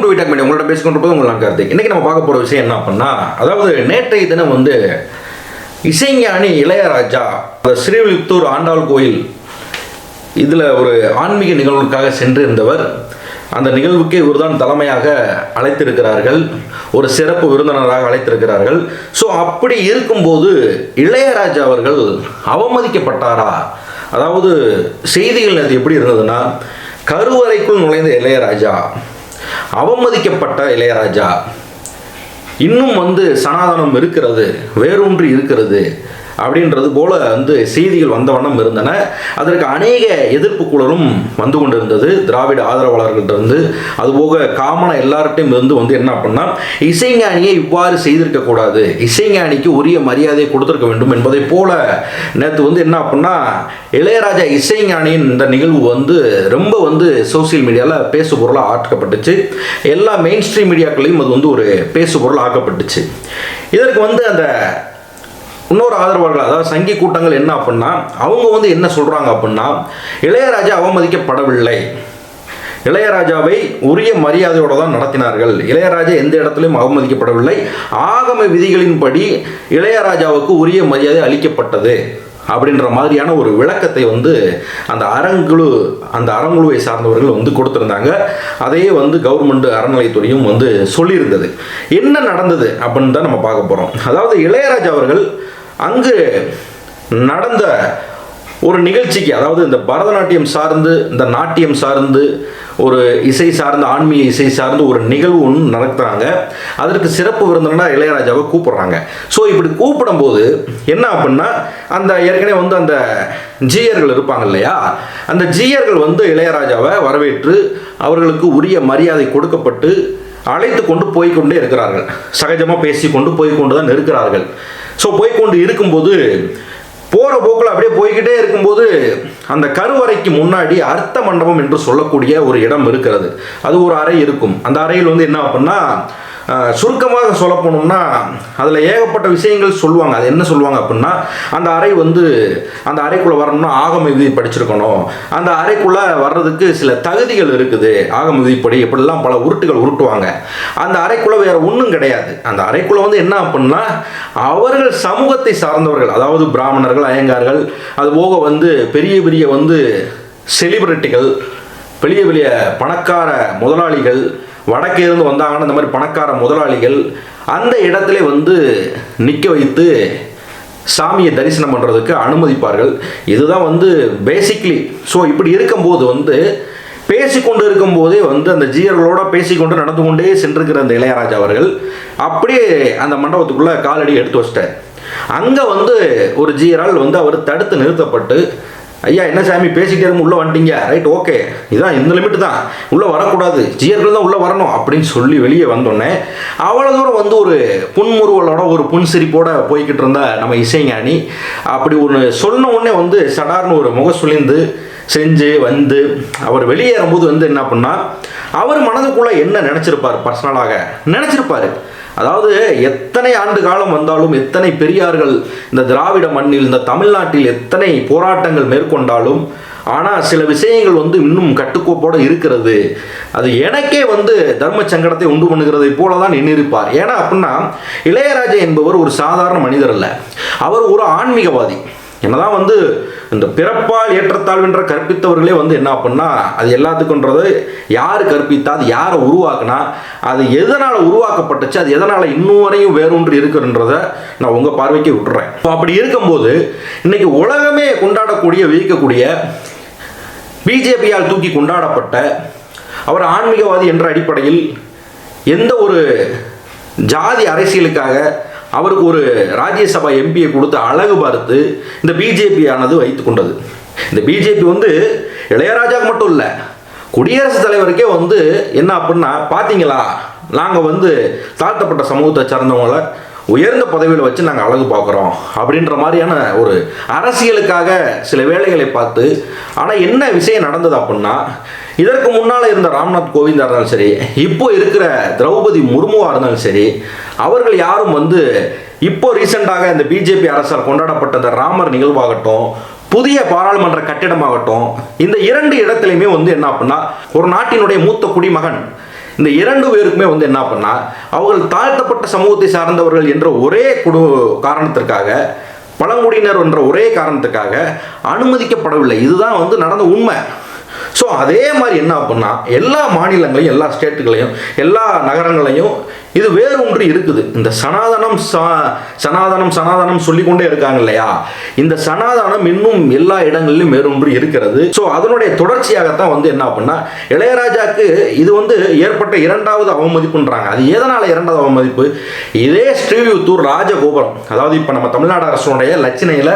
Welcome to விட்டாக் media உங்களோட பேசிக்கொண்டிருப்பது உங்கள் உங்களுக்கு கார்த்திக் இன்றைக்கி நம்ம பார்க்க போகிற விஷயம் என்ன அப்படின்னா அதாவது நேற்றைய தினம் வந்து இசைஞானி இளையராஜா அந்த ஸ்ரீவில்லிபுத்தூர் ஆண்டாள் கோயில் இதில் ஒரு ஆன்மீக நிகழ்வுக்காக சென்றிருந்தவர். அந்த நிகழ்வுக்கு இவர்தான் தலைமையாக அழைத்திருக்கிறார்கள். ஒரு சிறப்பு விருந்தினராக அழைத்திருக்கிறார்கள். ஸோ அப்படி இருக்கும்போது இளையராஜா அவர்கள் அவமதிக்கப்பட்டாரா? அதாவது செய்திகள் அது எப்படி இருந்ததுன்னா கருவறைக்குள் நுழைந்த இளையராஜா அவமதிக்கப்பட்ட இளையராஜா. இன்னும் வந்து சனாதனம் இருக்கிறது வேரூன்றி இருக்கிறது. அப்படின்றது போல வந்து செய்திகள் வந்த வண்ணம் இருந்தன. அதற்கு அநேக எதிர்ப்பு குழலும் வந்து கொண்டிருந்தது. திராவிட ஆதரவாளர்கள்ட்ட இருந்து. அதுபோக காமனாக எல்லார்ட்டையும் இருந்து வந்து என்ன அப்படின்னா இசைஞானியை இவ்வாறு செய்திருக்க கூடாது. இசைஞானிக்கு உரிய மரியாதை கொடுத்திருக்க வேண்டும் என்பதை போல நேற்று வந்து என்ன அப்படின்னா இளையராஜா இசைஞானியின் இந்த நிகழ்வு வந்து ரொம்ப வந்து சோசியல் மீடியாவில் பேசு பொருளாக ஆக்கப்பட்டுச்சு. எல்லா மெயின் ஸ்ட்ரீம் மீடியாக்களையும் அது வந்து ஒரு பேசு பொருள் ஆக்கப்பட்டுச்சு. இதற்கு வந்து அந்த இன்னொரு ஆதரவாளர்கள் அதாவது சங்கி கூட்டங்கள் என்ன அப்படின்னா அவங்க வந்து என்ன சொல்கிறாங்க அப்படின்னா இளையராஜா அவமதிக்கப்படவில்லை. இளையராஜாவை உரிய மரியாதையோடு தான் நடத்தினார்கள். இளையராஜா எந்த இடத்துலையும் அவமதிக்கப்படவில்லை. ஆகம விதிகளின்படி இளையராஜாவுக்கு உரிய மரியாதை அளிக்கப்பட்டது அப்படின்ற மாதிரியான ஒரு விளக்கத்தை வந்து அந்த அரங்குழு அந்த அறங்குழுவை சார்ந்தவர்கள் வந்து கொடுத்துருந்தாங்க. அதையே வந்து கவர்மெண்ட் அறநிலைத்துறையும் வந்து சொல்லியிருந்தது. என்ன நடந்தது அப்படின்னு தான் நம்ம பார்க்க போகிறோம் அதாவது இளையராஜா அவர்கள் அங்கு நடந்த ஒரு நிகழ்ச்சிக்கு அதாவது இந்த பரதநாட்டியம் சார்ந்து இந்த நாட்டியம் சார்ந்து ஒரு இசை சார்ந்த ஆன்மீக இசை சார்ந்து ஒரு நிகழ்வு ஒன்று நடத்துகிறாங்க அதற்கு சிறப்பு விருந்தினா இளையராஜாவை கூப்பிடுறாங்க. ஸோ இப்படி கூப்பிடும்போது என்ன அப்படின்னா அந்த ஏற்கனவே வந்து அந்த ஜீயர்கள் இருப்பாங்க இல்லையா? அந்த ஜீயர்கள் வந்து இளையராஜாவை வரவேற்று அவர்களுக்கு உரிய மரியாதை கொடுக்கப்பட்டு அழைத்து கொண்டு போய்க்கொண்டே இருக்கிறார்கள். சகஜமாக பேசி கொண்டு போய்கொண்டு தான் இருக்கிறார்கள் ஸோ போய்க்கொண்டு இருக்கும்போது போகிற போக்கில் அப்படியே போய்கிட்டே இருக்கும்போது அந்த கருவறைக்கு முன்னாடி அர்த்த மண்டபம் என்று சொல்லக்கூடிய ஒரு இடம் இருக்கிறது. அது ஒரு அறை இருக்கும். அந்த அறையில் வந்து என்ன அப்படின்னா சுருக்கமாக சொல்ல போனோம்னா அதில் ஏகப்பட்ட விஷயங்கள் சொல்லுவாங்க. அது என்ன சொல்லுவாங்க அப்படின்னா அந்த அறை வந்து அந்த அறைக்குள்ளே வரணும்னா ஆகம விதி படிச்சிருக்கணும். அந்த அறைக்குள்ளே வர்றதுக்கு சில தகுதிகள் இருக்குது. ஆகம விதிப்படி இப்படிலாம் பல உருட்டுகள் உருட்டுவாங்க. அந்த அறைக்குள்ளே வேறு ஒன்றும் கிடையாது. அந்த அறைக்குள்ளே வந்து என்ன அப்படின்னா அவர்கள் சமூகத்தை சார்ந்தவர்கள் அதாவது பிராமணர்கள் அயங்கார்கள் அது போக வந்து பெரிய பெரிய வந்து செலிபிரிட்டிகள் பெரிய பெரிய பணக்கார முதலாளிகள் வடக்கே இருந்து வந்தாங்கன்னா இந்த மாதிரி பணக்கார முதலாளிகள் அந்த இடத்துல வந்து நிற்க வைத்து சாமியை தரிசனம் பண்ணுறதுக்கு அனுமதிப்பார்கள். இதுதான் வந்து பேசிக்லி ஸோ இப்படி இருக்கும்போது வந்து பேசிக்கொண்டு இருக்கும்போதே வந்து அந்த ஜீயர்களோட பேசிக்கொண்டு நடந்து கொண்டே சென்றிருக்கிற அந்த இளையராஜா அவர்கள் அப்படியே அந்த மண்டபத்துக்குள்ளே காலடி எடுத்து வச்சிட்டார். அங்கே வந்து ஒரு ஜீயரால் வந்து அவர் தடுத்து நிறுத்தப்பட்டு ஐயா என்ன சாமி பேசிட்டே இருக்கும் உள்ளே வந்துட்டீங்க? ரைட் ஓகே இதுதான் இந்த லிமிட் தான். உள்ளே வரக்கூடாது. ஜியர்கள் தான் உள்ளே வரணும் அப்படின்னு சொல்லி வெளியே வந்தோடனே அவ்வளோ தூரம் வந்து ஒரு புன்முறுவலோட ஒரு புன்சிரிப்போட போய்கிட்டு இருந்தா நம்ம இசைஞானி அப்படி ஒன்று சொன்ன உடனே வந்து சடார்னு ஒரு முக சுழிந்து செஞ்சு வந்து அவர் வெளியேறும்போது வந்து என்ன பண்ணால் அவர் மனதுக்குள்ளே என்ன நினச்சிருப்பார் பர்சனலாக நினச்சிருப்பார். அதாவது எத்தனை ஆண்டு காலம் வந்தாலும் எத்தனை பெரியார்கள் இந்த திராவிட மண்ணில் இந்த தமிழ்நாட்டில் எத்தனை போராட்டங்கள் மேற்கொண்டாலும் ஆனால் சில விஷயங்கள் வந்து இன்னும் கட்டுக்கோப்போடு இருக்கிறது. அது எனக்கே வந்து தர்ம சங்கடத்தை உண்டு பண்ணுகிறதை போல தான் நின்றிருப்பார் ஏன்னா அப்படின்னா இளையராஜா என்பவர் ஒரு சாதாரண மனிதர் அல்ல. அவர் ஒரு ஆன்மீகவாதி. என்னதான் வந்து இந்த பிறப்பால் ஏற்றத்தாழ்வென்ற கற்பித்தவர்களே வந்து என்ன அப்படின்னா அது எல்லாத்துக்குன்றது யார் கற்பித்தா அது யாரை உருவாக்குனா அது எதனால் உருவாக்கப்பட்டுச்சு அது எதனால் இன்னும் வரையும் வேறொன்று இருக்குன்றத நான் உங்கள் பார்வைக்கு விட்டுறேன். இப்போ அப்படி இருக்கும்போது இன்னைக்கு உலகமே கொண்டாடக்கூடிய விதிக்கக்கூடிய பிஜேபியால் தூக்கி கொண்டாடப்பட்ட அவர் ஆன்மீகவாதி என்ற அடிப்படையில் எந்த ஒரு ஜாதி அரசியலுக்காக அவருக்கு ஒரு ராஜ்யசபா எம்பியை கொடுத்து அழகு பார்த்து இந்த பிஜேபி ஆனது வைத்து கொண்டது. இந்த பிஜேபி வந்து இளையராஜாவுக்கு மட்டும் இல்லை குடியரசுத் தலைவருக்கே வந்து என்ன அப்படின்னா பார்த்தீங்களா நாங்கள் வந்து தாழ்த்தப்பட்ட சமூகத்தை சார்ந்தவங்கள உயர்ந்த பதவியில் வச்சு நாங்கள் அழகு பார்க்குறோம் அப்படின்ற மாதிரியான ஒரு அரசியலுக்காக சில வேலைகளை பார்த்து ஆனால் என்ன விஷயம் நடந்தது அப்படின்னா இதற்கு முன்னால் இருந்த ராம்நாத் கோவிந்தா இருந்தாலும் சரி இப்போ இருக்கிற திரௌபதி முர்முவாக இருந்தாலும் சரி அவர்கள் யாரும் வந்து இப்போ ரீசெண்டாக இந்த பிஜேபி அரசால் கொண்டாடப்பட்ட இந்த ராமர் நிகழ்வாகட்டும் புதிய பாராளுமன்ற கட்டிடமாகட்டும் இந்த இரண்டு இடத்துலையுமே வந்து என்ன அப்படின்னா ஒரு நாட்டினுடைய மூத்த குடிமகன் இந்த இரண்டு பேருக்குமே வந்து என்ன பண்ணா அவர்கள் தாழ்த்தப்பட்ட சமூகத்தை சார்ந்தவர்கள் என்ற ஒரே குடு காரணத்திற்காக பழங்குடியினர் என்ற ஒரே காரணத்துக்காக அனுமதிக்கப்படவில்லை. இதுதான் வந்து நடந்த உண்மை. ஸோ அதே மாதிரி என்ன அப்படின்னா எல்லா மாநிலங்களையும் எல்லா ஸ்டேட்டுகளையும் எல்லா நகரங்களையும் இது வேறு ஒன்று இருக்குது. இந்த சனாதனம் சா- சனாதனம் சனாதனம் சொல்லிக்கொண்டே இருக்காங்க இல்லையா? இந்த சனாதனம் இன்னும் எல்லா இடங்களிலும் வேறொன்று இருக்கிறது. ஸோ அதனுடைய தொடர்ச்சியாகத்தான் வந்து என்ன அப்படின்னா இளையராஜாக்கு இது வந்து ஏற்பட்ட இரண்டாவது அவமதிப்புன்றாங்க. அது எதனால் இரண்டாவது அவமதிப்பு? இதே ஸ்ரீவித்தூர் ராஜகோபுரம். அதாவது இப்போ நம்ம தமிழ்நாடு அரசுடைய லட்சணையில்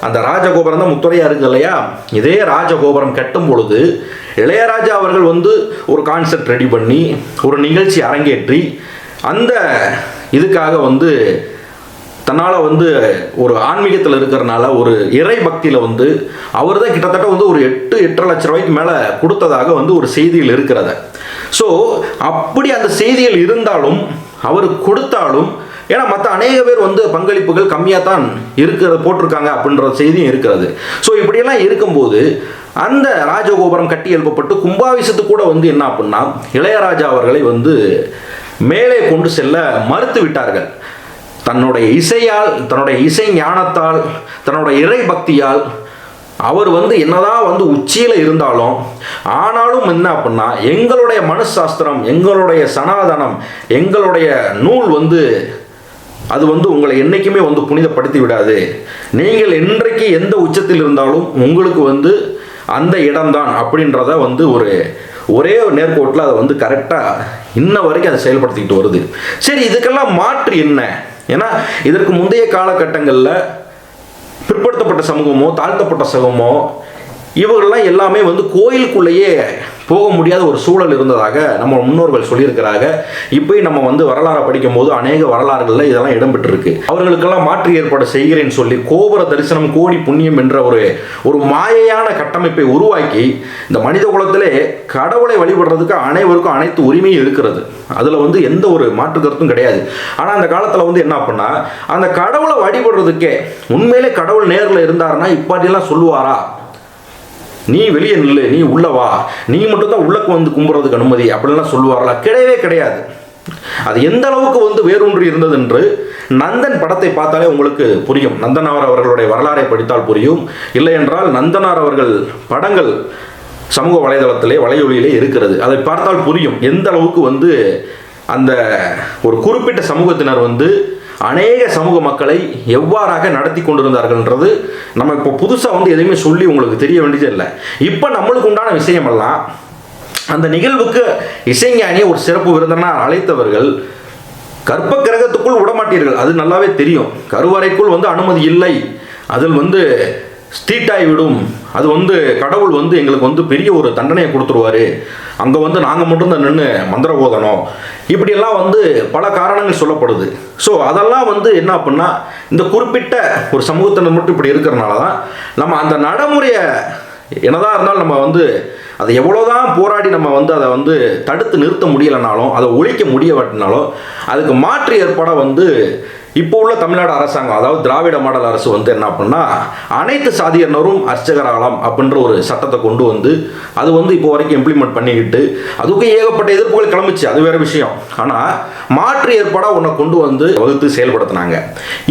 அந்த ராஜகோபுரம் தான் முத்துறையாக இருக்குது இல்லையா? இதே ராஜகோபுரம் கட்டும் பொழுது இளையராஜா அவர்கள் வந்து ஒரு கான்செப்ட் ரெடி பண்ணி ஒரு நிகழ்ச்சி அரங்கேற்றி அந்த இதுக்காக வந்து தன்னால் வந்து ஒரு ஆன்மீகத்தில் இருக்கிறனால ஒரு இறை பக்தியில் வந்து அவர் தான் கிட்டத்தட்ட வந்து ஒரு எட்டு எட்டரை லட்ச ரூபாய்க்கு மேலே கொடுத்ததாக வந்து ஒரு செய்தியில் இருக்கிறத. ஸோ அப்படி அந்த செய்தியில் இருந்தாலும் அவர் கொடுத்தாலும் ஏன்னா மற்ற அநேக பேர் வந்து பங்களிப்புகள் கம்மியாக தான் இருக்கிறது போட்டிருக்காங்க அப்படின்ற செய்தியும் இருக்கிறது. ஸோ இப்படியெல்லாம் இருக்கும்போது அந்த ராஜகோபுரம் கட்டி எழுப்பப்பட்டு கும்பாபிஷத்துக்கு கூட வந்து என்ன அப்படின்னா இளையராஜா அவர்களை வந்து மேலே கொண்டு செல்ல மறுத்து விட்டார்கள். தன்னுடைய இசையால் தன்னுடைய இசை ஞானத்தால் தன்னுடைய இறை பக்தியால் அவர் வந்து என்னதான் வந்து உச்சியில் இருந்தாலும் ஆனாலும் என்ன அப்படின்னா எங்களுடைய மனுசாஸ்திரம் எங்களுடைய சனாதனம் எங்களுடைய நூல் வந்து அது வந்து உங்களை என்றைக்குமே வந்து புனிதப்படுத்தி விடாது. நீங்கள் என்றைக்கு எந்த உச்சத்தில் இருந்தாலும் உங்களுக்கு வந்து அந்த இடம்தான் அப்படின்றத வந்து ஒரு ஒரே ஒரு நேர்கோட்டில் அதை வந்து கரெக்டாக இன்ன வரைக்கும் அதை செயல்படுத்திக்கிட்டு வருது. சரி இதுக்கெல்லாம் மாற்று என்ன? ஏன்னா இதற்கு முந்தைய காலகட்டங்களில் பிற்படுத்தப்பட்ட சமூகமோ தாழ்த்தப்பட்ட சமூகமோ இவர்கள்லாம் எல்லாமே வந்து கோயிலுக்குள்ளேயே போக முடியாத ஒரு சூழல் இருந்ததாக நம்ம முன்னோர்கள் சொல்லியிருக்கிறாங்க. இப்போயும் நம்ம வந்து வரலாறை படிக்கும்போது அநேக வரலாறுகளில் இதெல்லாம் இடம்பெற்றிருக்கு. அவர்களுக்கெல்லாம் மாற்று ஏற்பாடு செய்கிறேன்னு சொல்லி கோபுர தரிசனம் கோடி புண்ணியம் என்ற ஒரு ஒரு மாயையான கட்டமைப்பை உருவாக்கி இந்த மனித குலத்திலே கடவுளை வழிபடுறதுக்கு அனைவருக்கும் அனைத்து உரிமையும் இருக்கிறது. அதில் வந்து எந்த ஒரு மாற்று கருத்தும் கிடையாது. ஆனால் அந்த காலத்தில் வந்து என்ன பண்ணா அந்த கடவுளை வழிபடுறதுக்கே உண்மையிலே கடவுள் நேரில் இருந்தாருன்னா இப்பாட்டியெல்லாம் சொல்லுவாரா? நீ வெளியே நில்லு நீ உள்ள வா. நீ மட்டும் தான் உள்ளக்கு வந்து கும்புறதுக்கு அனுமதி அப்படின்லாம் சொல்லுவார்களா? கிடையவே கிடையாது. அது எந்த அளவுக்கு வந்து வேரூன்றி இருந்தது என்று நந்தன் படத்தை பார்த்தாலே உங்களுக்கு புரியும். நந்தனார் அவர்களுடைய வரலாறை படித்தால் புரியும். இல்லை என்றால் நந்தனார் அவர்கள் படங்கள் சமூக வலைதளத்திலே வலையொலியிலே இருக்கிறது. அதை பார்த்தால் புரியும். எந்த அளவுக்கு வந்து அந்த ஒரு குறிப்பிட்ட சமூகத்தினர் வந்து அநேக சமூக மக்களை எவ்வாறாக நடத்தி கொண்டிருந்தார்கள்ன்றது நம்ம இப்போ புதுசாக வந்து எதையுமே சொல்லி உங்களுக்கு தெரிய வேண்டியது இல்லை. இப்போ நம்மளுக்கு உண்டான விஷயமெல்லாம் அந்த நிகழ்வுக்கு இசைஞானியை ஒரு சிறப்பு விருந்தனாக அழைத்தவர்கள் கர்ப்ப கிரகத்துக்குள் விடமாட்டீர்கள். அது நல்லாவே தெரியும். கருவறைக்குள் வந்து அனுமதி இல்லை. அதில் வந்து ஸ்தீட்டாகிவிடும் அது வந்து கடவுள் வந்து எங்களுக்கு வந்து பெரிய ஒரு தண்டனையை கொடுத்துருவாரு. அங்கே வந்து நாங்கள் மட்டும்தான் நின்று மந்திர போதணும் இப்படியெல்லாம் வந்து பல காரணங்கள் சொல்லப்படுது. ஸோ அதெல்லாம் வந்து என்ன அப்படின்னா இந்த குறிப்பிட்ட ஒரு சமூகத்தினர் மட்டும் இப்படி இருக்கிறனால தான் நம்ம அந்த நடைமுறையை என்னதான் இருந்தாலும் நம்ம வந்து அதை எவ்வளோதான் போராடி நம்ம வந்து அதை வந்து தடுத்து நிறுத்த முடியலைனாலும் அதை ஒழிக்க முடியவட்டினாலும் அதுக்கு மாற்று ஏற்பாடாக வந்து இப்போ உள்ள தமிழ்நாடு அரசாங்கம் அதாவது திராவிட மாடல் அரசு வந்து என்ன பண்ணா அனைத்து சாதியினரும் அர்ச்சகராகலாம் அப்படின்ற ஒரு சட்டத்தை கொண்டு வந்து அது வந்து இப்போ வரைக்கும் இம்ப்ளிமெண்ட் பண்ணிக்கிட்டு அதுக்கும் ஏகப்பட்ட எதிர்ப்புகள் கிளம்பிச்சு அது வேற விஷயம். ஆனால் மாற்று ஏற்பாடாக ஒன்றை கொண்டு வந்து வகுத்து செயல்படுத்தினாங்க.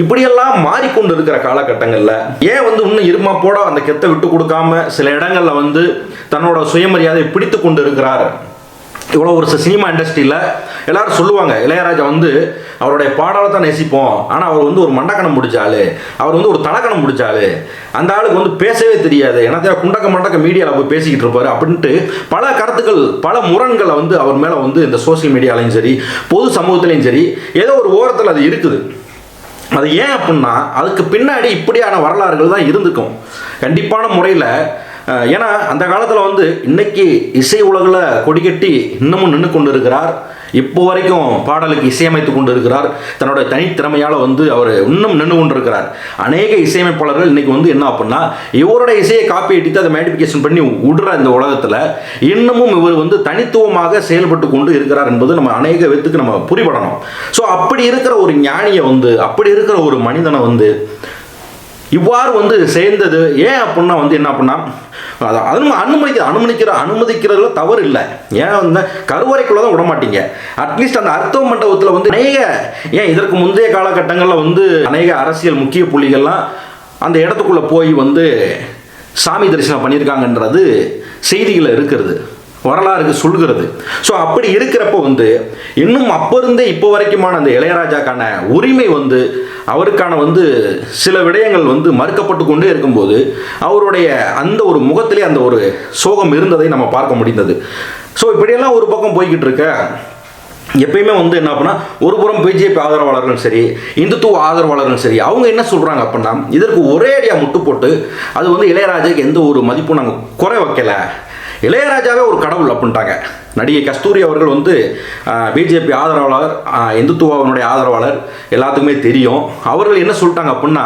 இப்படியெல்லாம் மாறிக்கொண்டு இருக்கிற காலகட்டங்களில் ஏன் வந்து இன்னும் இருமா போட அந்த கெத்தை விட்டு கொடுக்காம சில இடங்களில் வந்து தன்னோட சுயமரியாதை பிடித்து கொண்டு இருக்கிறார் இவ்வளோ ஒரு சினிமா இண்டஸ்ட்ரியில் எல்லாரும் சொல்லுவாங்க இளையராஜா வந்து அவருடைய பாடலை தான் நேசிப்போம். ஆனால் அவர் வந்து ஒரு மண்டக்கணம் முடிச்சாலு அவர் வந்து ஒரு தலக்கணம் முடிச்சாலு அந்த ஆளுக்கு வந்து பேசவே தெரியாது. என்னத்தையா குண்டக்க மண்டக்க மீடியாவில் போய் பேசிக்கிட்டு இருப்பார் அப்படின்ட்டு பல கருத்துக்கள் பல முரண்களை வந்து அவர் மேலே வந்து இந்த சோஷியல் மீடியாலையும் சரி பொது சமூகத்துலேயும் சரி ஏதோ ஒரு ஓரத்தில் அது இருக்குது. அது ஏன் அப்படின்னா அதுக்கு பின்னாடி இப்படியான வரலாறுகள் தான் இருந்துக்கும் கண்டிப்பான முறையில் ஏன்னா அந்த காலத்தில் வந்து இன்னைக்கு இசை உலகில் கொடிக்கட்டி இன்னமும் நின்று கொண்டு இருக்கிறார் இப்போ வரைக்கும் பாடலுக்கு இசையமைத்து கொண்டு இருக்கிறார் தன்னோட தனித்திறமையால் வந்து அவர் இன்னும் நின்று கொண்டிருக்கிறார். அநேக இசையமைப்பாளர்கள் இன்னைக்கு வந்து என்ன அப்படின்னா இவருடைய இசையை காப்பி அடித்து அதை மேடிஃபிகேஷன் பண்ணி விடுற இந்த உலகத்தில் இன்னமும் இவர் வந்து தனித்துவமாக செயல்பட்டு கொண்டு இருக்கிறார் என்பது நம்ம அநேக விதத்துக்கு நம்ம புரிபடணும். ஸோ அப்படி இருக்கிற ஒரு ஞானியை வந்து அப்படி இருக்கிற ஒரு மனிதனை வந்து இவ்வாறு வந்து சேர்ந்தது. ஏன் அப்படின்னா வந்து என்ன அப்படின்னா அது அனு அனுமதிக்க அனுமதிக்கிற அனுமதிக்கிறதுல தவறு இல்லை. ஏன் வந்து கருவறைக்குள்ளே தான் விட மாட்டீங்க அட்லீஸ்ட் அந்த அர்த்தவ மண்டபத்தில் வந்து அநேக ஏன் இதற்கு முந்தைய காலகட்டங்களில் வந்து அநேக அரசியல் முக்கிய புள்ளிகள்லாம் அந்த இடத்துக்குள்ளே போய் வந்து சாமி தரிசனம் பண்ணியிருக்காங்கன்றது செய்திகளில் இருக்கிறது. வரலாறுக்கு சொல்கிறது ஸோ அப்படி இருக்கிறப்போ வந்து இன்னும் அப்போ இருந்தே இப்போ வரைக்குமான அந்த இளையராஜாக்கான உரிமை வந்து அவருக்கான வந்து சில விடயங்கள் வந்து மறுக்கப்பட்டு கொண்டே இருக்கும்போது அவருடைய அந்த ஒரு முகத்திலே அந்த ஒரு சோகம் இருந்ததை நம்ம பார்க்க முடிந்தது. ஸோ இப்படியெல்லாம் ஒரு பக்கம் போய்கிட்டு இருக்க எப்பயுமே வந்து என்ன அப்படின்னா ஒரு புறம் பிஜேபி ஆதரவாளர்களும் சரி இந்துத்துவ ஆதரவாளர்களும் சரி அவங்க என்ன சொல்கிறாங்க அப்படின்னா இதற்கு ஒரே அடியாக முட்டு போட்டு அது வந்து இளையராஜாக்கு எந்த ஒரு மதிப்பும் நாங்கள் குறை வைக்கல. இளையராஜாவே ஒரு கடவுள் அப்படின்ட்டாங்க. நடிகை கஸ்தூரி அவர்கள் வந்து பிஜேபி ஆதரவாளர் இந்துத்துவாவினுடைய ஆதரவாளர் எல்லாத்துக்குமே தெரியும். அவர்கள் என்ன சொல்லிட்டாங்க அப்படின்னா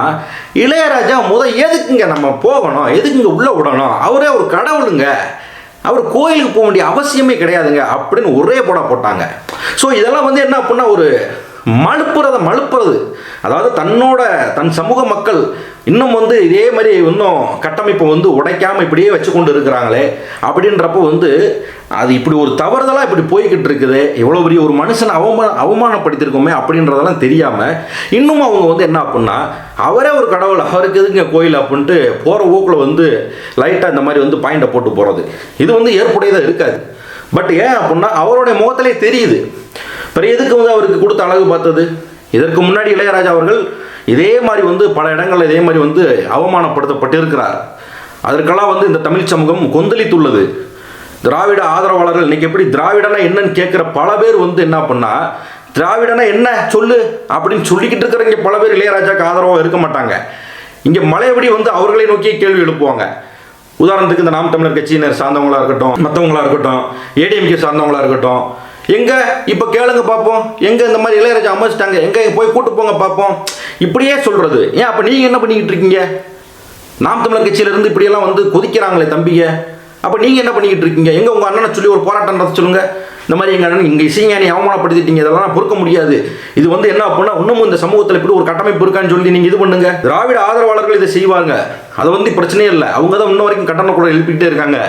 இளையராஜா முத எதுக்குங்க நம்ம போகணும்? எதுக்குங்க உள்ளே விடணும்? அவரே ஒரு கடவுளுங்க. அவர் கோயிலுக்கு போக வேண்டிய அவசியமே கிடையாதுங்க அப்படின்னு ஒரே போட போட்டாங்க. ஸோ இதெல்லாம் வந்து என்ன அப்படின்னா ஒரு மழுப்புறத மழுப்புறது. அதாவது தன்னோட தன் சமூக மக்கள் இன்னும் வந்து இதே மாதிரி இன்னும் கட்டமைப்பை வந்து உடைக்காமல் இப்படியே வச்சு கொண்டு இருக்கிறாங்களே அப்படின்றப்போ வந்து அது இப்படி ஒரு தவறுதலாக இப்படி போய்கிட்டு இருக்குது. இவ்வளோ பெரிய ஒரு மனுஷனை அவமா அவமானப்படுத்தியிருக்கோமே அப்படின்றதெல்லாம் தெரியாமல் இன்னும் அவங்க வந்து என்ன அப்படின்னா அவரே ஒரு கடவுள் அவருக்கு எதுங்க கோயில் அப்படின்ட்டு போகிற ஊக்கில் வந்து லைட்டாக இந்த மாதிரி வந்து பாயிண்டை போட்டு போகிறது இது வந்து ஏற்புடையதாக இருக்காது. பட் ஏன் அப்படின்னா அவருடைய முகத்திலே தெரியுது. பிறகு எதுக்கு வந்து அவருக்கு கொடுத்த அழகு பார்த்தது? இதற்கு முன்னாடி இளையராஜா அவர்கள் இதே மாதிரி வந்து பல இடங்கள்ல இதே மாதிரி வந்து அவமானப்படுத்தப்பட்டிருக்கிறார். அதற்கெல்லாம் வந்து இந்த தமிழ் சமூகம் கொந்தளித்துள்ளது. திராவிட ஆதரவாளர்கள் இன்னைக்கு எப்படி திராவிடனா என்னன்னு கேட்குற பல பேர் வந்து என்ன பண்ணா திராவிடனா என்ன சொல்லு அப்படின்னு சொல்லிக்கிட்டு இருக்கிறவங்க பல பேர் இளையராஜாக்கு ஆதரவாக இருக்க மாட்டாங்க. இங்கே மலையபடி வந்து அவர்களை நோக்கியே கேள்வி எழுப்புவாங்க. உதாரணத்துக்கு இந்த நாம் தமிழர் கட்சியினர் சார்ந்தவங்களாக இருக்கட்டும் மற்றவங்களாக இருக்கட்டும் ஏடிஎம்கே சார்ந்தவங்களாக இருக்கட்டும் எங்கே? இப்போ கேளுங்க பார்ப்போம் எங்கே இந்த மாதிரி இளையராஜா அமைச்சிட்டாங்க எங்கே? போய் கூட்டு போங்க பார்ப்போம் இப்படியே சொல்கிறது ஏன் அப்போ நீங்கள் என்ன பண்ணிக்கிட்டு இருக்கீங்க? நாம் தமிழர் கட்சியிலேருந்து இப்படியெல்லாம் வந்து கொதிக்கிறாங்களே தம்பிங்க. அப்போ நீங்கள் என்ன பண்ணிக்கிட்டு இருக்கீங்க? எங்கே உங்கள் அண்ணனை சொல்லி ஒரு போராட்டம் நடத்த சொல்லுங்கள் இந்த மாதிரி எங்கள் இங்கே இசைஞானி அவமானப்படுத்திட்டீங்க இதெல்லாம் நான் பொறுக்க முடியாது. இது வந்து என்ன அப்படின்னா இன்னமும் இந்த சமூகத்தில் இப்படி ஒரு கட்டமைப்பு இருக்கான்னு சொல்லி நீங்கள் இது பண்ணுங்க. திராவிட ஆதரவாளர்கள் இதை செய்வாங்க. அது வந்து பிரச்சனையே இல்லை. அவங்க தான் இன்ன வரைக்கும் கட்டண கூட எழுப்பிக்கிட்டே இருக்காங்க.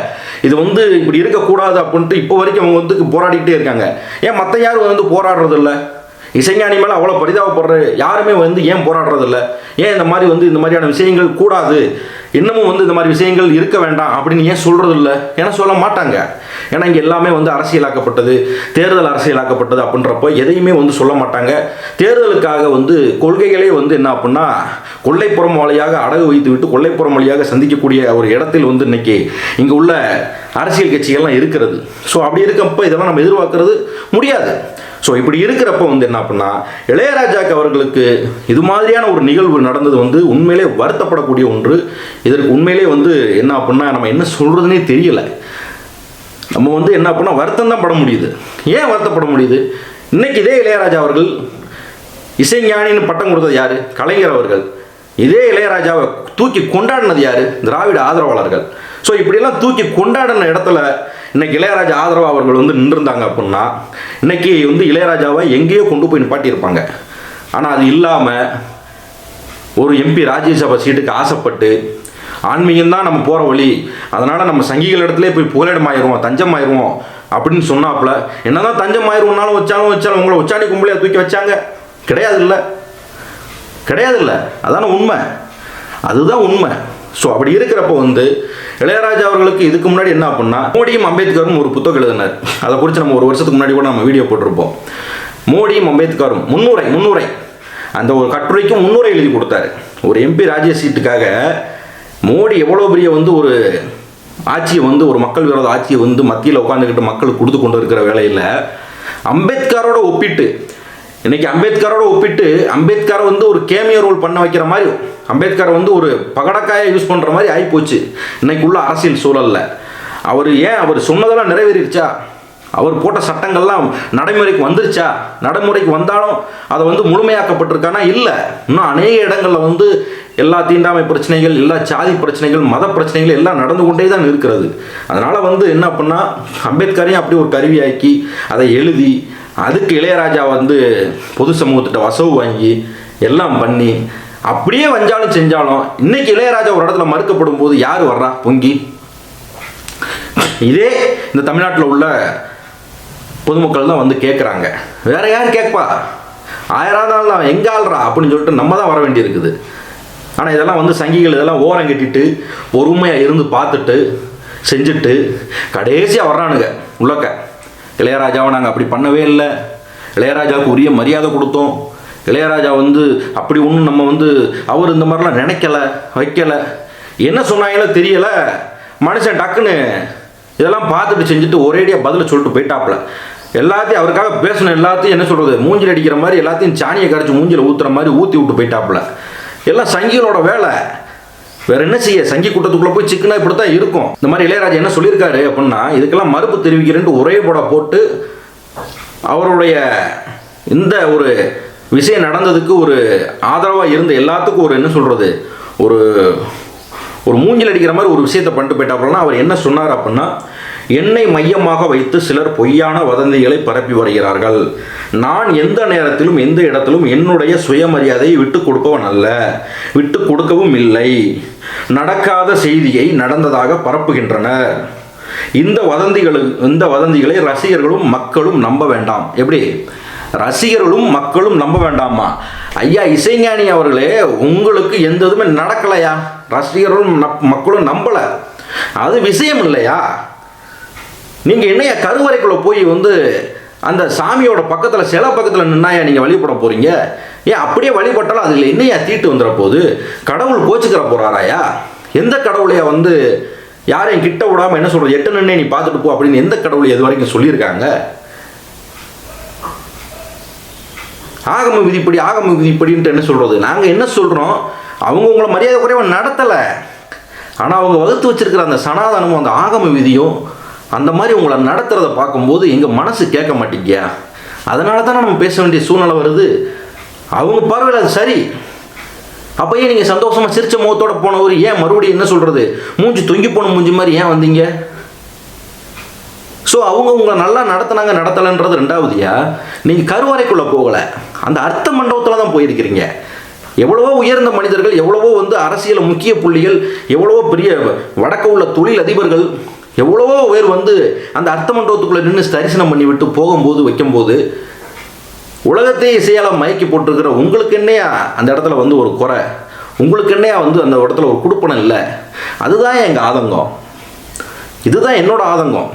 இது வந்து இப்படி இருக்கக்கூடாது அப்படின்ட்டு இப்போ வரைக்கும் அவங்க வந்து போராடிக்கிட்டே இருக்காங்க. ஏன் மற்ற யாரும் வந்து போராடுறது இல்லை இசைஞானி மேலே அவ்வளோ பரிதாபப்படுற யாருமே வந்து ஏன் போராடுறதில்ல? ஏன் இந்த மாதிரி வந்து இந்த மாதிரியான விஷயங்கள் கூடாது? இன்னமும் வந்து இந்த மாதிரி விஷயங்கள் இருக்க வேண்டாம் அப்படின்னு ஏன் சொல்கிறது இல்லை ஏன்னா சொல்ல மாட்டாங்க. ஏன்னா இங்கே எல்லாமே வந்து அரசியலாக்கப்பட்டது தேர்தல் அரசியலாக்கப்பட்டது அப்படின்றப்போ எதையுமே வந்து சொல்ல மாட்டாங்க. தேர்தலுக்காக வந்து கொள்கைகளே வந்து என்ன அப்படின்னா கொள்ளைப்புறம் வழியாக அடகு வைத்து விட்டு கொள்ளைப்புறம் வழியாக சந்திக்கக்கூடிய ஒரு இடத்தில் வந்து இன்னைக்கு இங்கே உள்ள அரசியல் கட்சிகள்லாம் இருக்கிறது. ஸோ அப்படி இருக்கப்போ இதெல்லாம் நம்ம எதிர்பார்க்கறது முடியாது. ஸோ இப்படி இருக்கிறப்ப வந்து என்ன அப்படின்னா இளையராஜாக்கு அவர்களுக்கு இது மாதிரியான ஒரு நிகழ்வு நடந்தது வந்து உண்மையிலே வருத்தப்படக்கூடிய ஒன்று. இதற்கு உண்மையிலே வந்து என்ன அப்படின்னா நம்ம என்ன சொல்கிறதுனே தெரியலை. நம்ம வந்து என்ன அப்படின்னா வருத்தம் தான் பட முடியுது. ஏன் வருத்தப்பட முடியுது? இன்னைக்கு இதே இளையராஜா அவர்கள் இசைஞானின்னு பட்டம் கொடுத்தது யார்? கலைஞர் அவர்கள். இதே இளையராஜாவை தூக்கி கொண்டாடினது யார்? திராவிட ஆதரவாளர்கள். ஸோ இப்படியெல்லாம் தூக்கி கொண்டாடின இடத்துல இன்னைக்கு இளையராஜா ஆதரவு அவர்கள் வந்து நின்றுருந்தாங்க அப்படின்னா இன்னைக்கு வந்து இளையராஜாவை எங்கேயோ கொண்டு போய் நிப்பாட்டியிருப்பாங்க. ஆனால் அது இல்லாமல் ஒரு எம்பி ராஜ்யசபா சீட்டுக்கு ஆசைப்பட்டு ஆன்மீகம் தான் நம்ம போகிற வழி. அதனால் நம்ம சங்கிகள் இடத்துல போய் புகலிடம் ஆயிடுவோம் தஞ்சம் ஆயிடுவோம் அப்படின்னு சொன்னாப்புல. என்னதான் தஞ்சம் ஆயிடுவோம்னாலும் வச்சாலும் வச்சாலும் உங்களை உச்சாணி கும்பலையா தூக்கி வச்சாங்க? கிடையாது இல்லை கிடையாது இல்லை அதான உண்மை. அதுதான் உண்மை. ஸோ அப்படி இருக்கிறப்ப வந்து இளையராஜா அவர்களுக்கு இதுக்கு முன்னாடி என்ன அப்படின்னா மோடியும் அம்பேத்கரும் ஒரு புத்தகம் எழுதினார். அதை குறித்து நம்ம ஒரு வருஷத்துக்கு முன்னாடி கூட நம்ம வீடியோ போட்டிருப்போம். மோடியும் அம்பேத்கரும் முன்னுரை முன்னுரை. அந்த ஒரு கட்டுரைக்கும் முன்னுரை எழுதி கொடுத்தாரு. ஒரு எம்பி ராஜ்ய சீட்டுக்காக மோடி எவ்வளோ பெரிய வந்து ஒரு ஆட்சியை வந்து ஒரு மக்கள் விரோத ஆட்சியை வந்து மத்தியில் உட்காந்துக்கிட்டு மக்களுக்கு கொடுத்து கொண்டு இருக்கிற வேலையில் அம்பேத்கரோட ஒப்பிட்டு இன்னைக்கு அம்பேத்கரோட ஒப்பிட்டு அம்பேத்கரை வந்து ஒரு கேமியோ ரோல் பண்ண வைக்கிற மாதிரி அம்பேத்கரை வந்து ஒரு பகடக்காயை யூஸ் பண்ணுற மாதிரி ஆகிப்போச்சு இன்னைக்கு உள்ள அரசியல் சூழலில். அவர் ஏன் அவர் சொன்னதெல்லாம் நிறைவேறிடுச்சா அவர் போட்ட சட்டங்கள்லாம் நடைமுறைக்கு வந்துருச்சா? நடைமுறைக்கு வந்தாலும் அதை வந்து முழுமையாக்கப்பட்டிருக்கானா? இல்லை. இன்னும் அநேக இடங்களில் வந்து எல்லா தீண்டாமை பிரச்சனைகள் எல்லா சாதி பிரச்சனைகள் மத பிரச்சனைகள் எல்லாம் நடந்து கொண்டே தான் இருக்கிறது. அதனால் வந்து என்ன பண்ணால் அம்பேத்கரையும் அப்படி ஒரு கருவியாக்கி அதை எழுதி அதுக்கு இளையராஜா வந்து பொது சமூகத்திட்ட வசவு வாங்கி எல்லாம் பண்ணி அப்படியே வஞ்சாலும் செஞ்சாலும் இன்னைக்கு இளையராஜா ஒரு இடத்துல மறுக்கப்படும் போது யார் வர்றா? பொங்கி. இதே இந்த தமிழ்நாட்டில் உள்ள பொதுமக்கள் தான் வந்து கேட்குறாங்க வேற யார் கேட்பா? ஆயிரம் நாள் தான் எங்க ஆள்றா? அப்படின்னு சொல்லிட்டு நம்ம தான் வர வேண்டியிருக்குது. ஆனால் இதெல்லாம் வந்து சங்கிகள் இதெல்லாம் ஓரம் கட்டிட்டு பொறுமையாக இருந்து பார்த்துட்டு செஞ்சுட்டு கடைசியாக வர்றானுங்க உள்ளக்க. இளையராஜாவை நாங்கள் அப்படி பண்ணவே இல்லை. இளையராஜாவுக்கு உரிய மரியாதை கொடுத்தோம். இளையராஜா வந்து அப்படி ஒன்றும் நம்ம வந்து அவர் இந்த மாதிரிலாம் நினைக்கல வைக்கலை. என்ன சொன்னாங்களோ தெரியலை. மனுஷன் டக்குன்னு இதெல்லாம் பார்த்துட்டு செஞ்சுட்டு ஒரேடியாக பதில் சொல்லிட்டு போயிட்டாப்புல. எல்லாத்தையும் அவருக்காக பேசணும் எல்லாத்தையும் என்ன சொல்கிறது மூஞ்சில் அடிக்கிற மாதிரி எல்லாத்தையும் சாணியை கரைச்சி மூஞ்சில் ஊற்றுற மாதிரி ஊற்றி விட்டு போயிட்டாப்புல. எல்லாம் சங்கிகளோட வேலை. வேற என்ன செய்ய? சங்கி கூட்டத்துக்குள்ள போய் சிக்கனா இப்படி தான் இருக்கும். இந்த மாதிரி இளையராஜா என்ன சொல்லியிருக்காரு அப்படின்னா இதுக்கெல்லாம் மறுப்பு தெரிவிக்கிறேன்ட்டு ஒரே படம் போட்டு அவருடைய இந்த ஒரு விஷயம் நடந்ததுக்கு ஒரு ஆதரவாக இருந்த எல்லாத்துக்கும் ஒரு என்ன சொல்கிறது ஒரு ஒரு மூங்கில் அடிக்கிற மாதிரி ஒரு விஷயத்தை பண்ணிட்டு போயிட்டாப்புலனா அவர் என்ன சொன்னார் அப்படின்னா என்னை மையமாக வைத்து சிலர் பொய்யான வதந்திகளை பரப்பி வருகிறார்கள். நான் எந்த நேரத்திலும் எந்த இடத்திலும் என்னுடைய சுயமரியாதையை விட்டு கொடுப்பவன் அல்ல. விட்டு கொடுக்கவும் இல்லை. நடக்காத செய்தியை நடந்ததாக பரப்புகின்றனர். இந்த வதந்திகளு இந்த வதந்திகளை ரசிகர்களும் மக்களும் நம்ப வேண்டாம். எப்படி? ரசிகர்களும் மக்களும் நம்ப வேண்டாமா? ஐயா இசைஞானி அவர்களே உங்களுக்கு எந்த இதுவுமே நடக்கலையா? ரசிகர்களும் மக்களும் நம்பலை. அது விஷயம் இல்லையா? நீங்கள் என்னையா கருவறைக்குள்ளே போய் வந்து அந்த சாமியோட பக்கத்தில் சில பக்கத்தில் நின்னாயா நீங்கள் வழிபட போகிறீங்க ஏன் அப்படியே வழிபட்டாலும் அதில் என்னையா தீட்டு வந்துட போகுது? கடவுள் கோச்சுக்கிற போகிறாராயா எந்த கடவுளையா வந்து யாரையும் கிட்ட விடாமல் என்ன சொல்கிறது எட்டு நின்று நீ பார்த்துட்டு போ அப்படின்னு எந்த கடவுள் இது வரைக்கும் சொல்லியிருக்காங்க? ஆகம விதிப்படி ஆகம விதிப்படின்ட்டு என்ன சொல்கிறது நாங்கள் என்ன சொல்கிறோம் அவங்க உங்களை மரியாதை குறைவாக நடத்தலை. ஆனால் அவங்க வகுத்து வச்சுருக்கிற அந்த சனாதனமும் அந்த ஆகம விதியும் அந்த மாதிரி உங்களை நடத்துகிறத பார்க்கும்போது எங்கள் மனசு கேட்க மாட்டேங்கியா? அதனால தானே நம்ம பேச வேண்டிய சூழ்நிலை வருது. அவங்க பார்வையில் அது சரி. அப்பயே நீங்கள் சந்தோஷமாக சிரிச்ச முகத்தோடு போனவர் ஏன் மறுபடியும் என்ன சொல்கிறது மூஞ்சி தொங்கி போன மூஞ்சி மாதிரி ஏன் வந்தீங்க? ஸோ அவங்க உங்களை நல்லா நடத்துனாங்க நடத்தலைன்றது ரெண்டாவதுயா நீங்கள் கருவறைக்குள்ளே போகலை. அந்த அர்த்த மண்டபத்தில் தான் போயிருக்கிறீங்க. எவ்வளவோ உயர்ந்த மனிதர்கள் எவ்வளவோ வந்து அரசியல் முக்கிய புள்ளிகள் எவ்வளவோ பெரிய வடக்க உள்ள தொழில் அதிபர்கள் எவ்வளவோ பேர் வந்து அந்த அர்த்த மண்டபத்துக்குள்ளே நின்று தரிசனம் பண்ணி விட்டு போகும்போது வைக்கும்போது உலகத்தையே இசையால் மயக்கி போட்டிருக்கிற உங்களுக்கு என்னையா அந்த இடத்துல வந்து ஒரு குறை? உங்களுக்கு என்னையா வந்து அந்த இடத்துல ஒரு குடுப்பனம் இல்லை? அதுதான் எங்கள் ஆதங்கம். இதுதான் என்னோட ஆதங்கம்.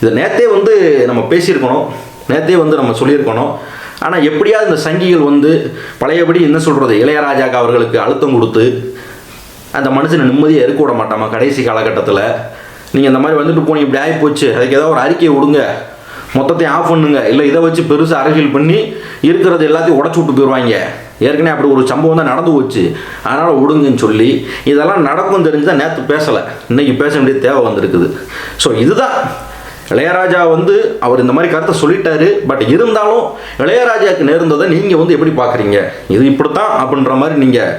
இதை நேத்தே வந்து நம்ம பேசியிருக்கணும். நேத்தே வந்து நம்ம சொல்லியிருக்கணும். ஆனால் எப்படியாவது இந்த சங்கிகள் வந்து பழையபடி என்ன சொல்கிறது இளையராஜாக்கு அவர்களுக்கு அழுத்தம் கொடுத்து அந்த மனுஷனை நிம்மதியாக இருக்க விட மாட்டாமா கடைசி காலகட்டத்தில்? நீங்கள் இந்த மாதிரி வந்துட்டு போனீங்க இப்படி ஆகி போச்சு அதுக்கு ஏதாவது ஒரு அறிக்கையை விடுங்க. மொத்தத்தையும் ஆஃப் பண்ணுங்க. இல்லை இதை வச்சு பெருசாக அரசியல் பண்ணி இருக்கிறது எல்லாத்தையும் உடச்சி விட்டு போயிடுவாங்க ஏற்கனவே அப்படி ஒரு சம்பவம் தான் நடந்து போச்சு. அதனால் விடுங்கன்னு சொல்லி இதெல்லாம் நடக்கும் தெரிஞ்சு தான் நேற்று பேசலை. இன்னைக்கு பேச வேண்டிய தேவை வந்திருக்குது. ஸோ இதுதான். இளையராஜா வந்து அவர் இந்த மாதிரி கருத்தை சொல்லிட்டாரு. பட் இருந்தாலும் இளையராஜாவுக்கு நேர்ந்ததை நீங்கள் வந்து எப்படி பார்க்குறீங்க இது இப்படித்தான் அப்படின்ற மாதிரி நீங்கள்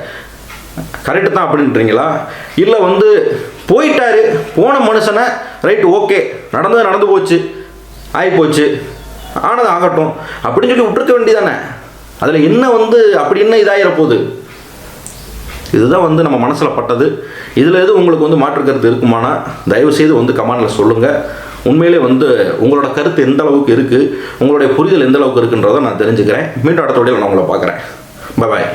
கரெக்டு தான் அப்படின்றீங்களா? இல்லை வந்து போயிட்டாரு. போன மனுஷனை ரைட் ஓகே நடந்தது நடந்து போச்சு. ஆகி போச்சு ஆனது ஆகட்டும். அப்படின்னு சொல்லி விட்டுருக்க வேண்டியதானே அதில் என்ன வந்து அப்படி என்ன இதாகிற போகுது? இதுதான் வந்து நம்ம மனசில் பட்டது. இதில் எது உங்களுக்கு வந்து மாற்று கருத்து இருக்குமானா தயவுசெய்து வந்து கமாண்டில் சொல்லுங்கள் உண்மையிலே வந்து உங்களோட கருத்து எந்த அளவுக்கு இருக்குது உங்களுடைய புரிதல் எந்த அளவுக்கு இருக்குன்றதை நான் தெரிஞ்சுக்கிறேன். மீண்டும் அடுத்த வீடியோவில் நான் உங்களை பார்க்குறேன். பாய்